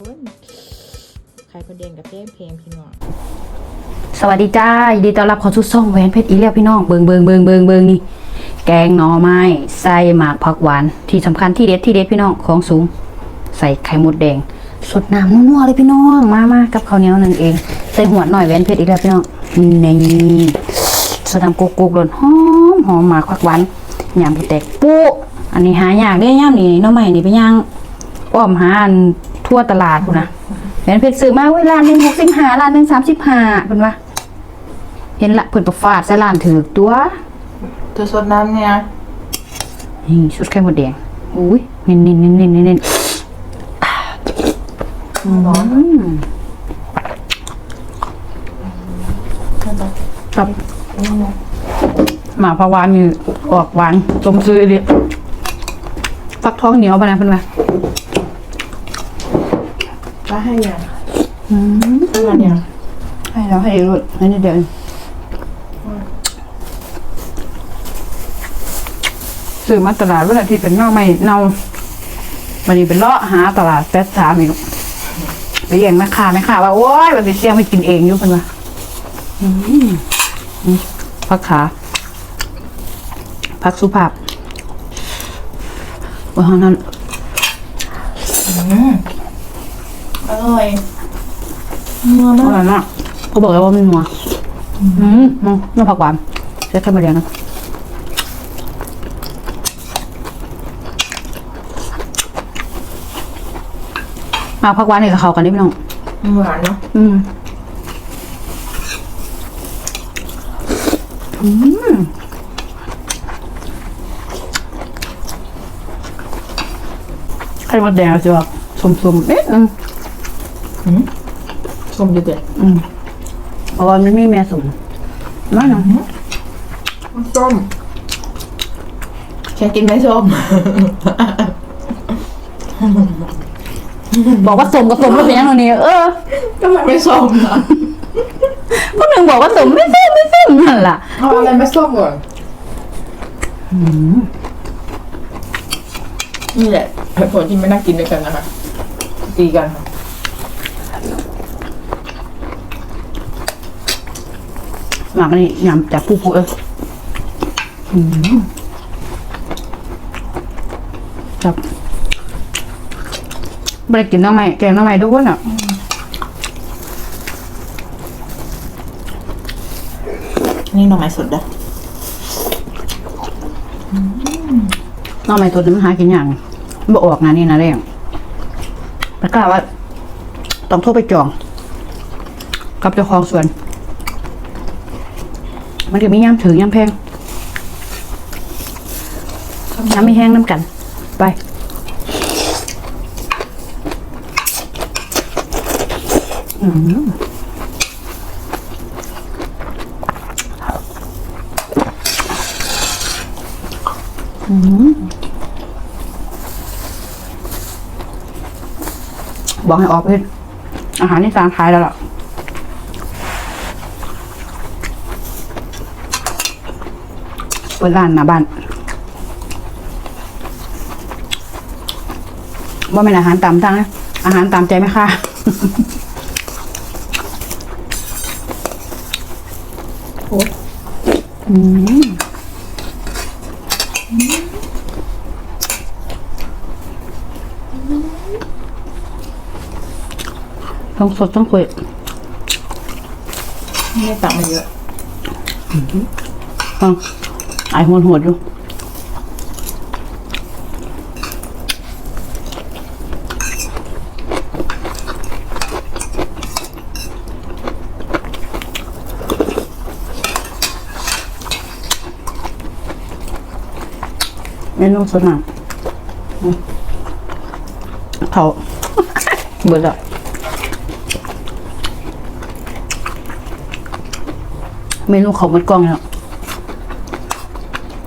คนไข่ประเด็นกับเพลงเพลงพี่น้องสวัสดีจ้ายินดีต้อนรับเข้าสู่ช่องแหวนเพชรอีกแล้วพี่น้องเบิงเบิงเบิงเบิงเบิงนี่แกงหน่อไม้ใส่หมากผักหวานที่สำคัญที่เด็ดที่เด็ดพี่น้องของสูง ใส่ไข่มดแดงสดน้ำนัวๆเลยพี่น้องมามากับข้าวเหนียวหนึ่งเองใส่หัวหน่อยแหวนเพชรอีกแล้วพี่น้องนี่สดน้ำกุกกุกๆหล่นหอมหอมหมากผักหวานยำแตกปุ๊อันนี้หายากเด้ย่ำนี่น้องใหม่นี่ไปย่างอ้อมหาอัน ทั่วตลาดพู้นนะแหวนเพชรซื้อมาเว้ยร้านหนึ่งหกสิบห้าร้านหนึ่งสามสิบห้าเป็นว่าเห็นละเพิ่นประฟาดใส่ร้านถือตัวเธอสดน้ำเนี่ยนี่ชุดไข่มดแดงอุ้ยเน้นเน้นเน้นเน้นเน้นเน้นร้อนอืมครับหมาพะวานนี่ออกหวานสมซื้อเลยฟักท้องเหนียวปะนะเพิ่นว่า ก็ให้ยังอืมให้มันยังให้แล้วให้รถให้นิดเดียวซื้อมาตลาดเวลาที่เป็นเน่าไม่เน่าวันนี้เป็นเลาะหาตลาดแป๊ดสามอีกไปแย่งแม่ค้าแม่ค้าว่าโอ๊ยวันนี้เสี่ยงไปกินเองอยู่เพิ่นว่าอืมอืมพักขาพักสุภาพว่าห้องนั้นอ ร่อยนัวอมากร่อยมากเขาบอกแล้วว่ามันนัวอืมมองน้ำผักหวานใช้ข้าวมาเรียงนะมาผักหวานนี่กับเขากันได้พี่น้องหวานเนาะอืมอืมไข่มดแดงจะแบบสมๆเอ๊ะ นึงส้มเด็ดอืมเพราะว่ามันไม่แม่สมน้อยหน่อยๆส้มฉันกินไม่ส้มบอกว่าสมกับสมแล้วเป็นยังไงเนี่ยเออก็มันไม่ส้มอะพวกหนึ่งบอกว่าสมไม่ส้มไม่ส้มนั่นล่ะเอาอะไรไม่ส้มก่อนนี่แหละเหตุผลที่ไม่นั่งกินด้วยกันนะคะตีกันค่ะ หมักนี่ยำจากผู้ผู้เอออืมจับไม่ได้กินน้ำใหม่แกงน้ำใหม่ทุกคนอะนี่หน่อไม้สดนะน้ำใหม่ตัวนี้มันหากินอย่างบ่ออกงานนี่นะเร่งแล้วก็ว่า ต้องโทรไปจอง กับเจ้าของสวน มันก็มีย่ำถือย่ำแพงย่ำไม่แห้งน้ำกัน ไป อืมอืมบอกให้ออกเพศอาหารที่สางขายแล้วล่ะ ปิดร้านหน้าบ้านว่าเป็นอาหารตามทางนะอาหารตามใจไหมคะโอ้อืมต้องสดต้องคุยไม่ตักมาเยอะฟัง ไอหัวหัวอยู่เมนูสน้ำอืมเขาเบิดแล้วเมนูเขามันกล้องแล้ว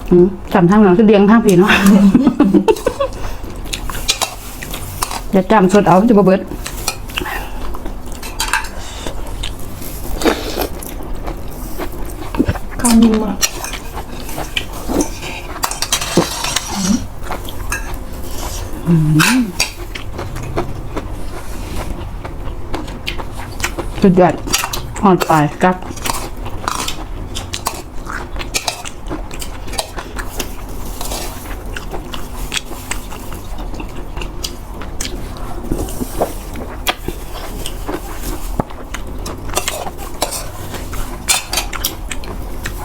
อืมสามทางหลังคือเลี้ยงทางผีเนาะอย่าจำสดเอามันจะบ่เบิดข้าวนิ่มมากอสุดยอดหอดปลายกัด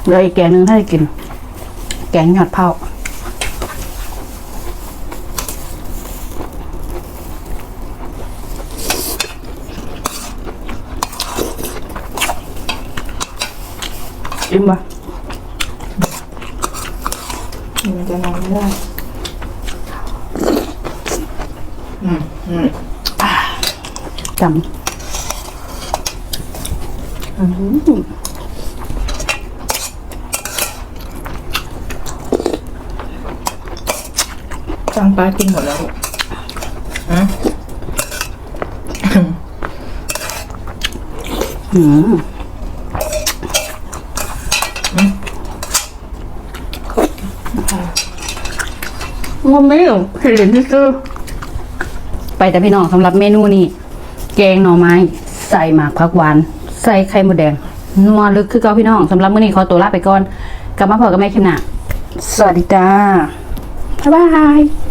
เหลืออีกแกงหนึงถ้าจะกิน แกงหยอดเผาอิ่มปะมันจะนอนไม่ได้อืมอืมจำอื้อ จังปลากินหมดแล้วลูกฮะหืมว่าไม่หรอกเห็นที่ซื้อไปแต่พี่น้องสำหรับเมนูนี้ แกงหน่อไม้ ใส่หมากผักหวาน ใส่ไข่มดแดงนัวลึกคือเก่าพี่น้องสำหรับมื้อนี้ขอตัวลาไปก่อน กลับมาพบกับแม่คิมหนาสวัสดีจ้า บ๊ายบาย